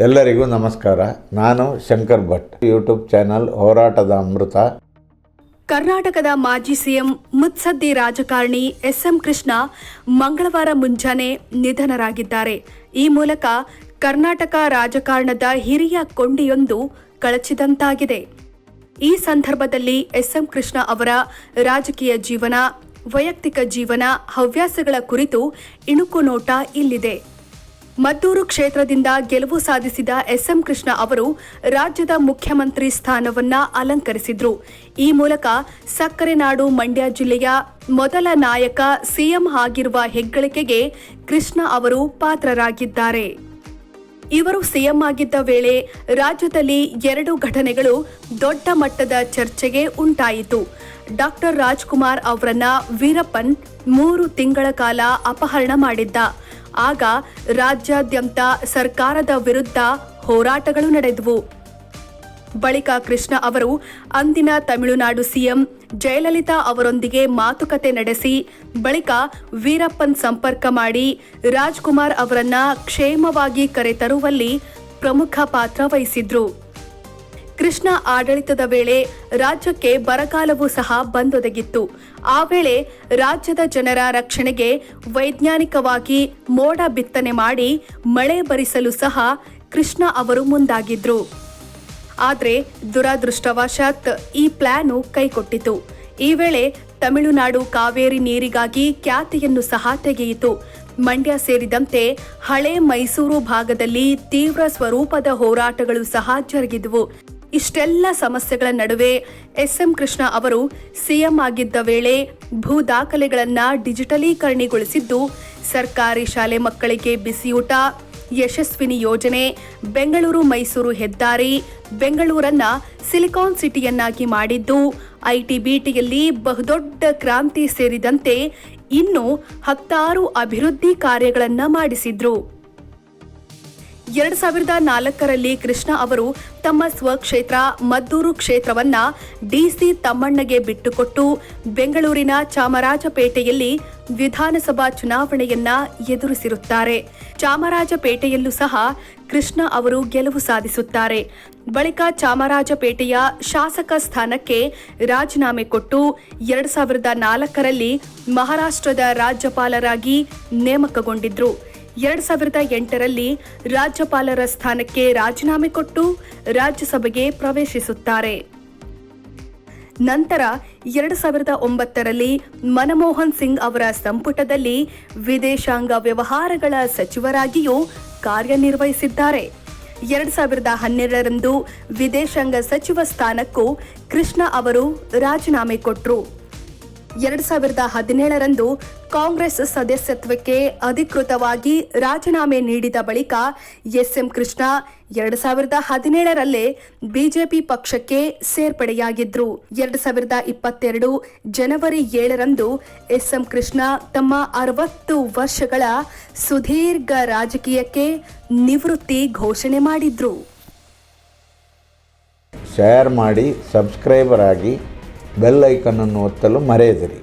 ಎಲ್ಲರಿಗೂ ನಮಸ್ಕಾರ. ನಾನು ಶಂಕರ್ ಭಟ್. ಯೂಟ್ಯೂಬ್ ಚಾನಲ್ ಹೋರಾಟದ ಅಮೃತ. ಕರ್ನಾಟಕದ ಮಾಜಿ ಸಿಎಂ ಮುತ್ಸದ್ದಿ ರಾಜಕಾರಣಿ ಎಸ್ಎಂ ಕೃಷ್ಣ ಮಂಗಳವಾರ ಮುಂಜಾನೆ ನಿಧನರಾಗಿದ್ದಾರೆ. ಈ ಮೂಲಕ ಕರ್ನಾಟಕ ರಾಜಕಾರಣದ ಹಿರಿಯ ಕೊಂಡಿಯೊಂದು ಕಳಚಿದಂತಾಗಿದೆ. ಈ ಸಂದರ್ಭದಲ್ಲಿ ಎಸ್ಎಂ ಕೃಷ್ಣ ಅವರ ರಾಜಕೀಯ ಜೀವನ, ವೈಯಕ್ತಿಕ ಜೀವನ, ಹವ್ಯಾಸಗಳ ಕುರಿತು ಇಣುಕು ನೋಟ ಇಲ್ಲಿದೆ. ಮದ್ದೂರು ಕ್ಷೇತ್ರದಿಂದ ಗೆಲುವು ಸಾಧಿಸಿದ ಎಸ್ಎಂ ಕೃಷ್ಣ ಅವರು ರಾಜ್ಯದ ಮುಖ್ಯಮಂತ್ರಿ ಸ್ಥಾನವನ್ನ ಅಲಂಕರಿಸಿದ್ರು. ಈ ಮೂಲಕ ಸಕ್ಕರೆ ನಾಡು ಮಂಡ್ಯ ಜಿಲ್ಲೆಯ ಮೊದಲ ನಾಯಕ ಸಿಎಂ ಆಗಿರುವ ಹೆಗ್ಗಳಿಕೆಗೆ ಕೃಷ್ಣ ಅವರು ಪಾತ್ರರಾಗಿದ್ದಾರೆ. ಇವರು ಸಿಎಂ ಆಗಿದ್ದ ವೇಳೆ ರಾಜ್ಯದಲ್ಲಿ ಎರಡು ಘಟನೆಗಳು ದೊಡ್ಡ ಮಟ್ಟದ ಚರ್ಚೆಗೆ ಉಂಟಾಯಿತು. ಡಾಕ್ಟರ್ ರಾಜ್ಕುಮಾರ್ ಅವರನ್ನ ವೀರಪ್ಪನ್ ಮೂರು ತಿಂಗಳ ಕಾಲ ಅಪಹರಣ ಮಾಡಿದ್ದ. ಆಗ ರಾಜ್ಯಾದ್ಯಂತ ಸರ್ಕಾರದ ವಿರುದ್ಧ ಹೋರಾಟಗಳು ನಡೆದವು. ಬಳಿಕ ಕೃಷ್ಣ ಅವರು ಅಂದಿನ ತಮಿಳುನಾಡು ಸಿಎಂ ಜಯಲಲಿತಾ ಅವರೊಂದಿಗೆ ಮಾತುಕತೆ ನಡೆಸಿ, ಬಳಿಕ ವೀರಪ್ಪನ್ ಸಂಪರ್ಕ ಮಾಡಿ ರಾಜ್ಕುಮಾರ್ ಅವರನ್ನ ಕ್ಷೇಮವಾಗಿ ಕರೆತರುವಲ್ಲಿ ಪ್ರಮುಖ ಪಾತ್ರ ವಹಿಸಿದ್ರು. ಕೃಷ್ಣ ಆಡಳಿತದ ವೇಳೆ ರಾಜ್ಯಕ್ಕೆ ಬರಗಾಲವೂ ಸಹ ಬಂದೊದಗಿತ್ತು. ಆ ವೇಳೆ ರಾಜ್ಯದ ಜನರ ರಕ್ಷಣೆಗೆ ವೈಜ್ಞಾನಿಕವಾಗಿ ಮೋಡ ಬಿತ್ತನೆ ಮಾಡಿ ಮಳೆ ಬರಿಸಲು ಸಹ ಕೃಷ್ಣ ಅವರು ಮುಂದಾಗಿದ್ರು. ಆದರೆ ದುರದೃಷ್ಟವಶಾತ್ ಈ ಪ್ಲಾನು ಕೈಕೊಟ್ಟಿತು. ಈ ವೇಳೆ ತಮಿಳುನಾಡು ಕಾವೇರಿ ನೀರಿಗಾಗಿ ಖ್ಯಾತಿಯನ್ನು ಸಹ ತೆಗೆಯಿತು. ಮಂಡ್ಯ ಸೇರಿದಂತೆ ಹಳೆ ಮೈಸೂರು ಭಾಗದಲ್ಲಿ ತೀವ್ರ ಸ್ವರೂಪದ ಹೋರಾಟಗಳು ಸಹ ಜರುಗಿದವು. ಇಷ್ಟೆಲ್ಲ ಸಮಸ್ಯೆಗಳ ನಡುವೆ ಎಸ್ಎಂ ಕೃಷ್ಣ ಅವರು ಸಿಎಂ ಆಗಿದ್ದ ವೇಳೆ ಭೂ ದಾಖಲೆಗಳನ್ನ ಡಿಜಿಟಲೀಕರಣಗೊಳಿಸಿದ್ದು, ಸರ್ಕಾರಿ ಶಾಲೆ ಮಕ್ಕಳಿಗೆ ಬಿಸಿಯೂಟ, ಯಶಸ್ವಿನಿ ಯೋಜನೆ, ಬೆಂಗಳೂರು ಮೈಸೂರು ಹೆದ್ದಾರಿ, ಬೆಂಗಳೂರನ್ನ ಸಿಲಿಕಾನ್ ಸಿಟಿಯನ್ನಾಗಿ ಮಾಡಿದ್ದು, ಐಟಿ ಬಿಟಿಯಲ್ಲಿ ಬಹುದೊಡ್ಡ ಕ್ರಾಂತಿ ಸೇರಿದಂತೆ ಇನ್ನು ಹತ್ತಾರು ಅಭಿವೃದ್ಧಿ ಕಾರ್ಯಗಳನ್ನು ಮಾಡಿಸಿದ್ರು. ಎರಡ್ ಸಾವಿರದ ನಾಲ್ಕರಲ್ಲಿ ಕೃಷ್ಣ ಅವರು ತಮ್ಮ ಸ್ವಕ್ಷೇತ್ರ ಮದ್ದೂರು ಕ್ಷೇತ್ರವನ್ನ ಡಿಸಿ ತಮ್ಮಣ್ಣಗೆ ಬಿಟ್ಟುಕೊಟ್ಟು ಬೆಂಗಳೂರಿನ ಚಾಮರಾಜಪೇಟೆಯಲ್ಲಿ ವಿಧಾನಸಭಾ ಚುನಾವಣೆಯನ್ನ ಎದುರಿಸಿರುತ್ತಾರೆ. ಚಾಮರಾಜಪೇಟೆಯಲ್ಲೂ ಸಹ ಕೃಷ್ಣ ಅವರು ಗೆಲುವು ಸಾಧಿಸುತ್ತಾರೆ. ಬಳಿಕ ಚಾಮರಾಜಪೇಟೆಯ ಶಾಸಕ ಸ್ಥಾನಕ್ಕೆ ರಾಜೀನಾಮೆ ಕೊಟ್ಟು ಎರಡ್ ಸಾವಿರದ ನಾಲ್ಕರಲ್ಲಿ ಮಹಾರಾಷ್ಟ್ರದ ರಾಜ್ಯಪಾಲರಾಗಿ ನೇಮಕಗೊಂಡಿದ್ರು. ಎರಡ್ ಸಾವಿರದ ಎಂಟರಲ್ಲಿ ರಾಜ್ಯಪಾಲರ ಸ್ಥಾನಕ್ಕೆ ರಾಜೀನಾಮೆ ಕೊಟ್ಟು ರಾಜ್ಯಸಭೆಗೆ ಪ್ರವೇಶಿಸುತ್ತಾರೆ. ನಂತರ ಎರಡು ಸಾವಿರದ ಒಂಬತ್ತರಲ್ಲಿ ಮನಮೋಹನ್ ಸಿಂಗ್ ಅವರ ಸಂಪುಟದಲ್ಲಿ ವಿದೇಶಾಂಗ ವ್ಯವಹಾರಗಳ ಸಚಿವರಾಗಿಯೂ ಕಾರ್ಯನಿರ್ವಹಿಸಿದ್ದಾರೆ. ಎರಡ್ ಸಾವಿರದ ಹನ್ನೆರಡರಂದು ವಿದೇಶಾಂಗ ಸಚಿವ ಸ್ಥಾನಕ್ಕೂ ಕೃಷ್ಣ ಅವರು ರಾಜೀನಾಮೆ ಕೊಟ್ಟರು ಎರಡ್ ಸಾವಿರದ ಹದಿನೇಳರಂದು ಕಾಂಗ್ರೆಸ್ ಸದಸ್ಯತ್ವಕ್ಕೆ ಅಧಿಕೃತವಾಗಿ ರಾಜೀನಾಮೆ ನೀಡಿದ ಬಳಿಕ ಎಸ್ಎಂ ಕೃಷ್ಣ ಎರಡು ಸಾವಿರದ ಹದಿನೇಳರಲ್ಲೇ ಬಿಜೆಪಿ ಪಕ್ಷಕ್ಕೆ ಸೇರ್ಪಡೆಯಾಗಿದ್ರು. ಎರಡು ಸಾವಿರದ ಇಪ್ಪತ್ತೆರಡು ಜನವರಿ ಏಳರಂದು ಎಸ್ಎಂ ಕೃಷ್ಣ ತಮ್ಮ ಅರವತ್ತು ವರ್ಷಗಳ ಸುದೀರ್ಘ ರಾಜಕೀಯಕ್ಕೆ ನಿವೃತ್ತಿ ಘೋಷಣೆ ಮಾಡಿದ್ರು. ಶೇರ್ ಮಾಡಿ ಸಬ್ಸ್ಕ್ರೈಬರ್ ಆಗಿ ಬೆಲ್ ಐಕನನ್ನು ಒತ್ತಲು ಮರೆಯದಿರಿ.